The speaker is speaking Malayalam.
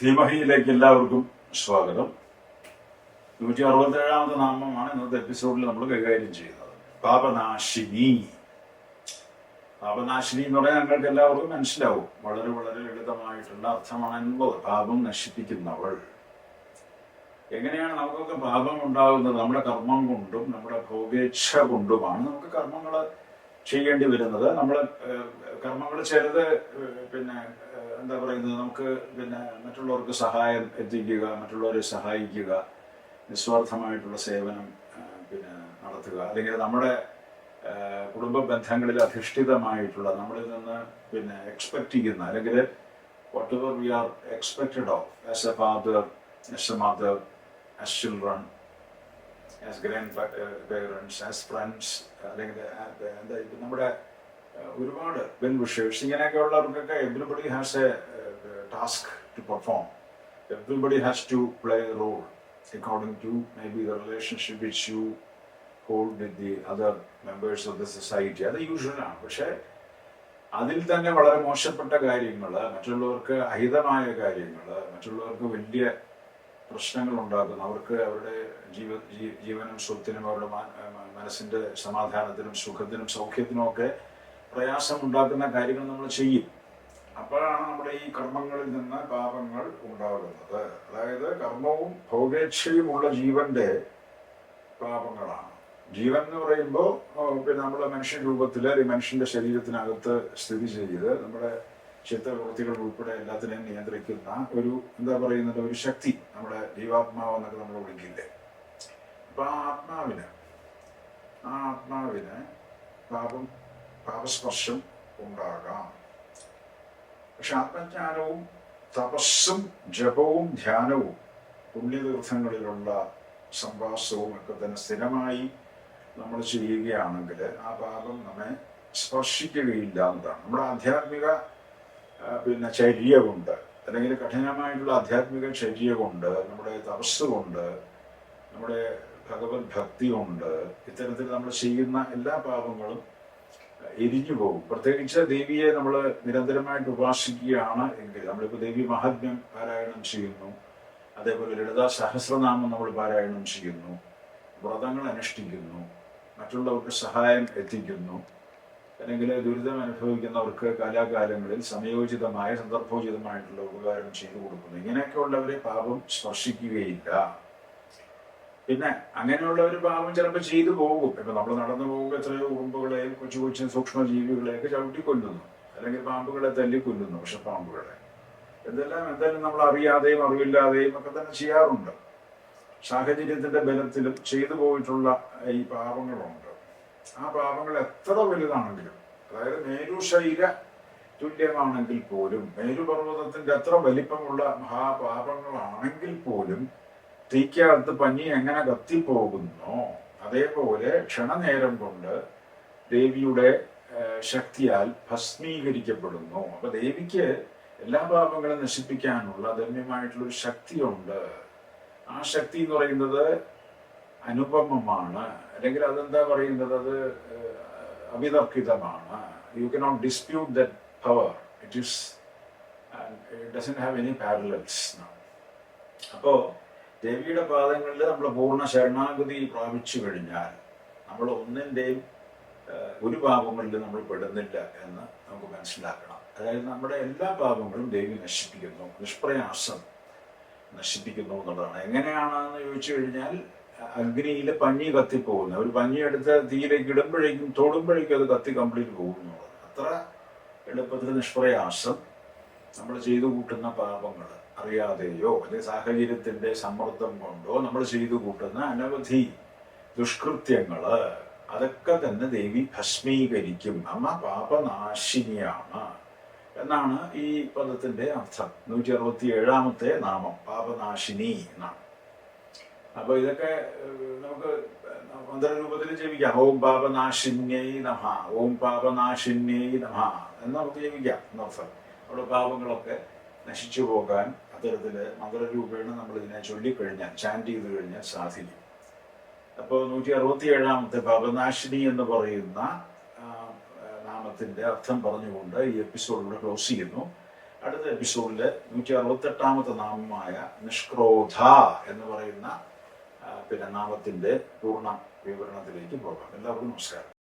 ധീമഹിയിലേക്ക് എല്ലാവർക്കും സ്വാഗതം. നൂറ്റി അറുപത്തി ഏഴാമത്തെ നാമമാണ് ഇന്നത്തെ എപ്പിസോഡിൽ നമ്മൾ കൈകാര്യം ചെയ്യുന്നത്. പാപനാശിനി. പാപനാശിനി എന്ന് പറയാൻ ഞങ്ങൾക്ക് എല്ലാവർക്കും മനസ്സിലാവും. വളരെ വളരെ ലളിതമായിട്ടുള്ള അർത്ഥമാണ് എന്നുള്ളത് പാപം നശിപ്പിക്കുന്നവൾ. എങ്ങനെയാണ് നമുക്കൊക്കെ പാപം ഉണ്ടാകുന്നത്? നമ്മുടെ കർമ്മം കൊണ്ടും നമ്മുടെ ഭോഗേച്ഛ കൊണ്ടുമാണ് നമുക്ക് കർമ്മങ്ങൾ ചെയ്യേണ്ടി വരുന്നത്. നമ്മൾ കർമ്മങ്ങൾ ചിലത് പിന്നെ എന്താ പറയുന്നത്? നമുക്ക് പിന്നെ മറ്റുള്ളവർക്ക് സഹായം എത്തിക്കുക മറ്റുള്ളവരെ സഹായിക്കുക നിസ്വാർത്ഥമായിട്ടുള്ള സേവനം പിന്നെ നടത്തുക. അല്ലെങ്കിൽ നമ്മുടെ കുടുംബ ബന്ധങ്ങളിൽ അധിഷ്ഠിതമായിട്ടുള്ള നമ്മളിൽ നിന്ന് പിന്നെ എക്സ്പെക്ട് ചെയ്യുന്ന അല്ലെങ്കിൽ whatever we are expected of as a father as a mother as children as grandparents as friends അല്ലെങ്കിൽ നമ്മുടെ ഒരുപാട് ബെൻ wishers ഇങ്ങനെയൊക്കെയുള്ളവർക്കൊക്കെ everybody has a task to perform everybody has to play a role according to may be the relationship which you hold with the other members of the society അത് യൂഷ്വലാണ് പക്ഷേ അതിൽ തന്നെ വളരെ മോശപ്പെട്ട കാര്യങ്ങൾ മറ്റുള്ളവർക്ക് അഹിതമായ കാര്യങ്ങൾ മറ്റുള്ളവർക്ക് വലിയ പ്രശ്നങ്ങൾ ഉണ്ടാക്കുന്നു. അവർക്ക് അവരുടെ ജീവ ജീവനും സ്വത്തിനും അവരുടെ മനസ്സിന്റെ സമാധാനത്തിനും സുഖത്തിനും സൗഖ്യത്തിനും ഒക്കെ പ്രയാസം ഉണ്ടാക്കുന്ന കാര്യങ്ങൾ നമ്മൾ ചെയ്യും. അപ്പോഴാണ് നമ്മുടെ ഈ കർമ്മങ്ങളിൽ നിന്ന് പാപങ്ങൾ ഉണ്ടാകുന്നത്. അതായത് കർമ്മവും ഭോഗേച്ഛയുമുള്ള ജീവന്റെ പാപങ്ങളാണ്. ജീവൻ എന്ന് പറയുമ്പോൾ പിന്നെ നമ്മുടെ മനുഷ്യ രൂപത്തിൽ അല്ലെങ്കിൽ മനുഷ്യന്റെ ശരീരത്തിനകത്ത് സ്ഥിതി ചെയ്ത് നമ്മുടെ ചിത്തവൃത്തികൾ ഉൾപ്പെടെ എല്ലാത്തിനെയും നിയന്ത്രിക്കുന്ന ഒരു എന്താ പറയുന്നത് ഒരു ശക്തി നമ്മുടെ ജീവാത്മാവ് എന്നൊക്കെ നമ്മൾ വിളിക്കില്ലേ? അപ്പൊ ആ ആത്മാവിന് ആ ആത്മാവിന് പാപം പാപസ്പർശം ഉണ്ടാകാം. പക്ഷെ ആത്മജ്ഞാനവും തപസ്സും ജപവും ധ്യാനവും പുണ്യതീർത്ഥങ്ങളിലുള്ള സംവാസവും ഒക്കെ തന്നെ സ്ഥിരമായി നമ്മൾ ചെയ്യുകയാണെങ്കിൽ ആ പാപം നമ്മെ സ്പർശിക്കുകയില്ല എന്നതാണ്. നമ്മുടെ ആധ്യാത്മിക പിന്നെ ചര്യ കൊണ്ട് അല്ലെങ്കിൽ കഠിനമായിട്ടുള്ള ആധ്യാത്മിക ചര്യ കൊണ്ട് നമ്മുടെ തപസ് കൊണ്ട് നമ്മുടെ ഭഗവത് ഭക്തി കൊണ്ട് ഇത്തരത്തിൽ നമ്മൾ ചെയ്യുന്ന എല്ലാ പാപങ്ങളും എരിഞ്ഞു പോകും. പ്രത്യേകിച്ച് ദേവിയെ നമ്മൾ നിരന്തരമായിട്ട് ഉപാസിക്കുകയാണ് എങ്കിൽ നമ്മളിപ്പോൾ ദേവി മഹാത്മ്യം പാരായണം ചെയ്യുന്നു. അതേപോലെ ലളിതാ സഹസ്രനാമം നമ്മൾ പാരായണം ചെയ്യുന്നു. വ്രതങ്ങൾ അനുഷ്ഠിക്കുന്നു. മറ്റുള്ളവർക്ക് സഹായം എത്തിക്കുന്നു. അല്ലെങ്കിൽ ദുരിതം അനുഭവിക്കുന്നവർക്ക് കാലാകാലങ്ങളിൽ സമയോചിതമായ സന്ദർഭോചിതമായിട്ടുള്ള ഉപകാരം ചെയ്തു കൊടുക്കുന്നു. ഇങ്ങനെയൊക്കെ ഉള്ളവരെ പാപം സ്പർശിക്കുകയില്ല. പിന്നെ അങ്ങനെയുള്ള ഒരു പാപം ചിലപ്പോൾ ചെയ്തു പോകും. ഇപ്പൊ നമ്മൾ നടന്നു പോകുമ്പോൾ എത്രയോ ഉറുമ്പുകളെയും കൊച്ചു കൊച്ചു സൂക്ഷ്മ ജീവികളെയൊക്കെ ചവിട്ടി കൊല്ലുന്നു. അല്ലെങ്കിൽ പാമ്പുകളെ തല്ലി കൊല്ലുന്നു പക്ഷെ പാമ്പുകളെ. എന്തെല്ലാം എന്തായാലും നമ്മൾ അറിയാതെയും അറിവില്ലാതെയും ഒക്കെ തന്നെ ചെയ്യാറുണ്ട്. സാഹചര്യത്തിന്റെ ബലത്തിലും ചെയ്തു പോയിട്ടുള്ള ഈ പാപങ്ങളുണ്ട്. ആ പാപങ്ങൾ എത്ര വലുതാണെങ്കിലും അതായത് മേരുശൈല തുല്യമാണെങ്കിൽ പോലും മേരുപർവതത്തിന്റെ എത്ര വലിപ്പമുള്ള മഹാപാപങ്ങളാണെങ്കിൽ പോലും തീക്കകത്ത് പഞ്ഞി എങ്ങനെ കത്തിപ്പോകുന്നു അതേപോലെ ക്ഷണനേരം കൊണ്ട് ദേവിയുടെ ശക്തിയാൽ ഭസ്മീകരിക്കപ്പെടുന്നു. അപ്പൊ ദേവിക്ക് എല്ലാ പാപങ്ങളും നശിപ്പിക്കാനുള്ള ധന്യമായിട്ടുള്ള ഒരു ശക്തിയുണ്ട്. ആ ശക്തി എന്ന് പറയുന്നത് അനുപമമാണ്. അല്ലെങ്കിൽ അതെന്താ പറയുന്നത്? അത് അവിതർക്കിതമാണ്. You cannot dispute that power it it doesn't have any parallels അപ്പോ ദേവിയുടെ പാദങ്ങളിൽ നമ്മൾ പൂർണ ശരണാഗതി പ്രാപിച്ചു കഴിഞ്ഞാൽ നമ്മൾ ഒന്നിന്റെയും ഒരു പാപങ്ങളിലും നമ്മൾ പെടുന്നില്ല എന്ന് നമുക്ക് മനസ്സിലാക്കണം. അതായത് നമ്മുടെ എല്ലാ പാപങ്ങളും ദേവി നശിപ്പിക്കുന്നു നിഷ്പ്രയാസം നശിപ്പിക്കുന്നു എന്നുള്ളതാണ്. എങ്ങനെയാണെന്ന് ചോദിച്ചു കഴിഞ്ഞാൽ അഗ്നിയിൽ പഞ്ഞി കത്തിപ്പോകുന്ന. ഒരു പഞ്ഞി എടുത്ത് തീയിലേക്ക് ഇടുമ്പോഴേക്കും തൊടുമ്പോഴേക്കും അത് കത്തി കംപ്ലീറ്റ് പോകുന്നു അത്ര എളുപ്പത്തിൽ നിഷ്പ്രയാസം നമ്മൾ ചെയ്തു കൂട്ടുന്ന പാപങ്ങൾ അറിയാതെയോ അല്ലെങ്കിൽ സാഹചര്യത്തിന്റെ സമ്മർദ്ദം കൊണ്ടോ നമ്മൾ ചെയ്തു കൂട്ടുന്ന അനവധി ദുഷ്കൃത്യങ്ങൾ അതൊക്കെ തന്നെ ദേവി ഭസ്മീകരിക്കും. അമ്മ പാപനാശിനിയാണ് എന്നാണ് ഈ പദത്തിന്റെ അർത്ഥം. നൂറ്റി അറുപത്തി ഏഴാമത്തെ നാമം പാപനാശിനി എന്നാണ്. അപ്പൊ ഇതൊക്കെ നമുക്ക് മന്ത്രരൂപത്തിൽ ജപിക്കാം ഓം പാപനാശിന്യൈ നമ ഓം പാപനാശിന്യൈ നമ എന്ന് നമുക്ക് ജപിക്കാം എന്നർത്ഥം. അവിടെ പാപങ്ങളൊക്കെ നശിച്ചു പോകാൻ അത്തരത്തിൽ മന്ത്രരൂപേണ നമ്മൾ ഇതിനെ ചൊല്ലിക്കഴിഞ്ഞാൽ ചാൻഡ് ചെയ്ത് കഴിഞ്ഞാൽ സാധിക്കും. അപ്പോൾ നൂറ്റി അറുപത്തി ഏഴാമത്തെ ഭവനാശിനി എന്ന് പറയുന്ന നാമത്തിന്റെ അർത്ഥം പറഞ്ഞുകൊണ്ട് ഈ എപ്പിസോഡിലൂടെ ക്ലോസ് ചെയ്യുന്നു. അടുത്ത എപ്പിസോഡിൽ നൂറ്റി അറുപത്തെട്ടാമത്തെ നാമമായ നിഷ്ക്രോധ എന്ന് പറയുന്ന പിന്നെ നാമത്തിന്റെ പൂർണ വിവരണത്തിലേക്ക് പോകാം. എല്ലാവർക്കും നമസ്കാരം.